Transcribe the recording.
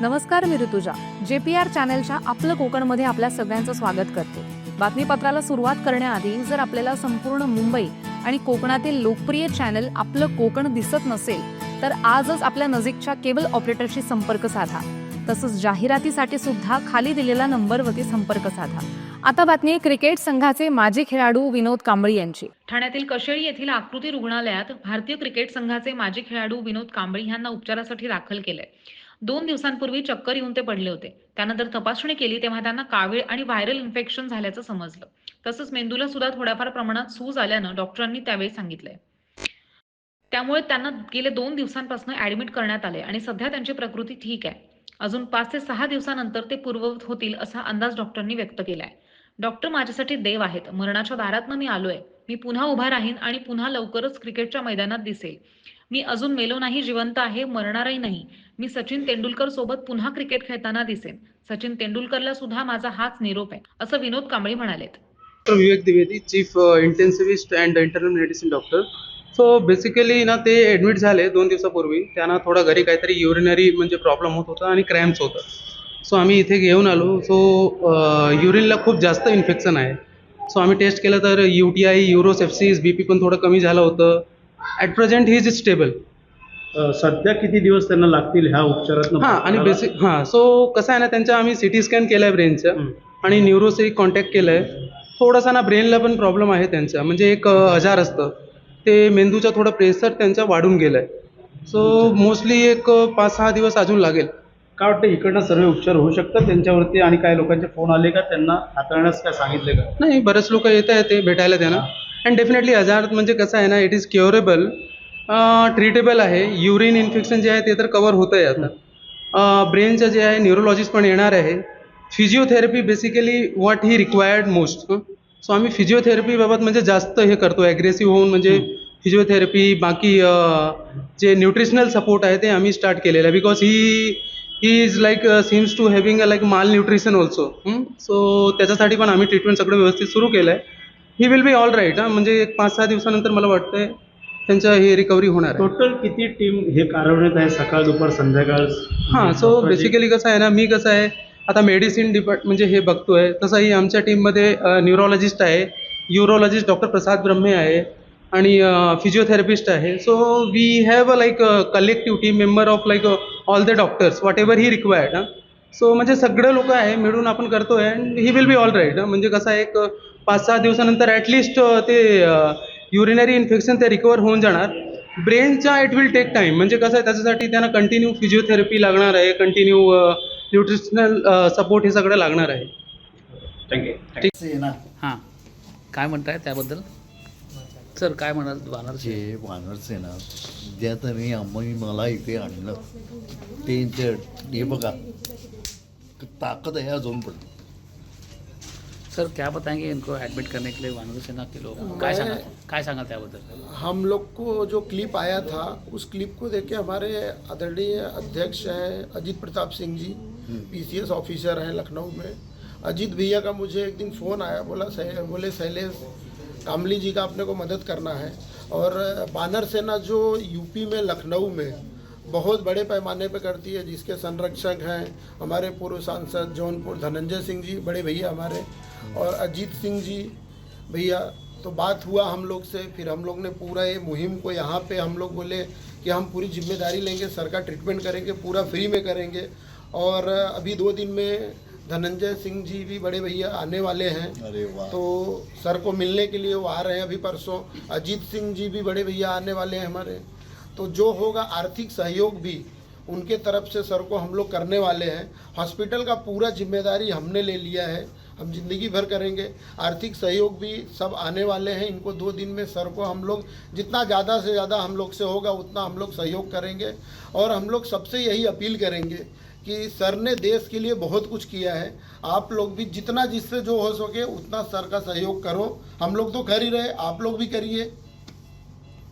नमस्कार मी Rutuja. J P R चॅनेलच्या आपलं कोकणमध्ये आपल्या सगळ्यांचं स्वागत करते. बातमीपत्राला सुरुवात करण्याआधी जर आपल्याला संपूर्ण मुंबई आणि कोकणातील लोकप्रिय चॅनल आपलं कोकण दिसत नसेल तर आजच आपल्या नजीकच्या केबल ऑपरेटरशी संपर्क साधा. तसंच जाहिरातीसाठी सुद्धा खाली दिलेल्या नंबरवरती संपर्क साधा. आता बातमी क्रिकेट संघाचे माजी खेळाडू विनोद कांबळी यांची. ठाण्यातील कशेळी येथील आकृती रुग्णालयात भारतीय क्रिकेट संघाचे माजी खेळाडू विनोद कांबळी यांना उपचारासाठी दाखल केलंय. दोन दिवसांपूर्वी चक्कर येऊन ते पडले होते. त्यानंतर तपासणी केली तेव्हा त्यांना कावीळ आणि व्हायरल इन्फेक्शन झाल्याचं समजलं. तसंच मेंदूला सुद्धा थोड्याफार प्रमाणात सूज आल्यानं डॉक्टरांनी त्यावेळी सांगितलंय. त्यामुळे त्यांना गेले दोन दिवसांपासून ऍडमिट करण्यात आले आणि सध्या त्यांची प्रकृती ठीक आहे. अजून पाच ते सहा दिवसानंतर ते पूर्ववत होतील असा अंदाज डॉक्टरांनी व्यक्त केलाय. डॉक्टर माझ्यासाठी देव आहेत. मरणाच्या दारातनं मी आलोय. मी पुन्हा उभा राहीन आणि पुन्हा लवकरच क्रिकेटच्या मैदानात दिसेल. मी अजून मेलो नाही जिवंत आहे मरणारही नाही. मी सचिन तेंडुलकर सोबत पुन्हा क्रिकेट खेळताना दिसेन. सचिन तेंडुलकरला सुद्धा माझा हाच निरोप आहे असं विनोद कांबळी म्हणालेत. Vivek Dwivedi chief intensivist and internal medicine doctor so basically ना ते ॲडमिट झाले दोन दिवसापूर्वी. त्यांना थोडा घरी काहीतरी युरिनरी म्हणजे प्रॉब्लेम होत होता आणि क्रॅम्प्स होतं. सो आम्ही इथे घेऊन आलो. सो युरिनला uh, खूप जास्त इन्फेक्शन आहे. सो आम्ही टेस्ट केलं तर U T I urosepsis B P पण थोडं कमी झालं होतं. At present he is stable uh, सध्या किती दिवस त्यांना लागतील ह्या उपचारात हां आणि बेसिक हां सो कसं आहे ना त्यांच्या आम्ही सी टी स्कॅन केलं आहे ब्रेनचं आणि न्यूरोशी कॉन्टॅक्ट केलं आहे थोडासा ना ब्रेनला पण प्रॉब्लेम आहे त्यांचा. म्हणजे एक अ, आजार असतं. ते मेंदूचा थोडं प्रेशर त्यांचा वाढून गेलं आहे सो मोस्टली एक अ, पाच सहा दिवस अजून लागेल. काय वाटतं इकडनं सर्व उपचार होऊ शकतात त्यांच्यावरती? आणि काय लोकांचे फोन आले का? त्यांना हाताळण्यास काय सांगितले का? नाही बरेच लोक येत आहेत ते भेटायला त्यांना. अँड डेफिनेटली आजार म्हणजे कसं आहे ना इट इज क्युरेबल ट्रीटेबल आहे. युरिन इन्फेक्शन जे आहे ते तर कवर होतं आहे आता ब्रेनचं जे आहे न्यूरोलॉजिस्ट पण येणार आहे. Physiotherapy basically what he required most so आम्ही फिजिओथेरपी बाबत म्हणजे जास्त हे करतो ॲग्रेसिव्ह होऊन म्हणजे फिजिओथेरपी बाकी जे न्यूट्रिशनल सपोर्ट आहे ते आम्ही स्टार्ट केलेलं आहे. Because he he is like seems to having a like mal nutrition also so त्याच्यासाठी पण आम्ही ट्रीटमेंट सगळं व्यवस्थित सुरू केलं आहे he will be all right हां? म्हणजे एक पाच सहा दिवसानंतर मला वाटतंय त्यांचं हे रिकव्हरी होणार आहे. टोटल किती टीम हे कार्यान्वित आहे सकाळ दुपार संध्याकाळ? हां सो बेसिकली कसं आहे ना मी कसं आहे आता मेडिसिन डिपार्ट म्हणजे हे बघतोय तसंही आमच्या टीममध्ये न्यूरोलॉजिस्ट आहे युरोलॉजिस्ट डॉक्टर प्रसाद ब्रह्मे आहे आणि फिजिओथेरपिस्ट आहे. So we have a like collective team member of like all the doctors whatever he required हां? सो म्हणजे सगळे लोक आहे मिळून आपण करतोय and he will be all right म्हणजे कसं आहे एक पाच सहा दिवसानंतर ॲटलिस्ट ते युरिनरी इन्फेक्शन ते रिकवर होऊन जाणार. ब्रेनचा इट विल टेक टाईम म्हणजे कसं आहे त्याच्यासाठी त्यांना कंटिन्यू फिजिओथेरपी लागणार आहे कंटिन्यू न्यूट्रिशनल सपोर्ट हे सगळं लागणार आहे. थँक्यू सेना हां. काय म्हणताय त्याबद्दल? सर काय म्हणाल वानर जे वानर सेना ज्या तरी आम्ही मला इथे आणलं. त्यांच्या हे बघा ताकद आहे अजून पण. सर क्या बताएँगे इनको एडमिट करने के लिए वानर सेना के लोग? काय सांगा काय सांगा त्याबद्दल हम लोग को जो क्लिप आया था उस क्लिप को देख के हमारे आदरणीय अध्यक्ष हैं अजीत प्रताप सिंह जी पीसीएस ऑफिसर हैं लखनऊ में। अजीत भैया का मुझे एक दिन फ़ोन आया बोला सह, बोले शैलेश कामली जी का अपने को मदद करना है। और बानर सेना जो यूपी में लखनऊ में बहुत बड़े पैमाने पर करती है जिसके संरक्षक हैं हमारे पूर्व सांसद जौनपुर धनंजय सिंह जी बड़े भैया हमारे और अजीत सिंह जी भैया। तो बात हुआ हम लोग से फिर हम लोग ने पूरा ये मुहिम को यहाँ पे हम लोग बोले कि हम पूरी ज़िम्मेदारी लेंगे सर का ट्रीटमेंट करेंगे पूरा फ्री में करेंगे। और अभी दो दिन में धनंजय सिंह जी भी बड़े भैया आने वाले हैं। अरे तो सर को मिलने के लिए वो आ रहे हैं अभी परसों। अजीत सिंह जी भी बड़े भैया आने वाले हैं हमारे। तो जो होगा आर्थिक सहयोग भी उनके तरफ़ से सर को हम लोग करने वाले हैं। हॉस्पिटल का पूरा ज़िम्मेदारी हमने ले लिया है। हम ज़िंदगी भर करेंगे। आर्थिक सहयोग भी सब आने वाले हैं। इनको दो दिन में सर को हम लोग जितना ज़्यादा से ज़्यादा हम लोग से होगा, उतना हम लोग सहयोग करेंगे। और हम लोग सबसे यही अपील करेंगे कि सर ने देश के लिए बहुत कुछ किया है। आप लोग भी जितना जिससे जो हो सके उतना सर का सहयोग करो। हम लोग तो कर ही रहे, आप लोग भी करिए।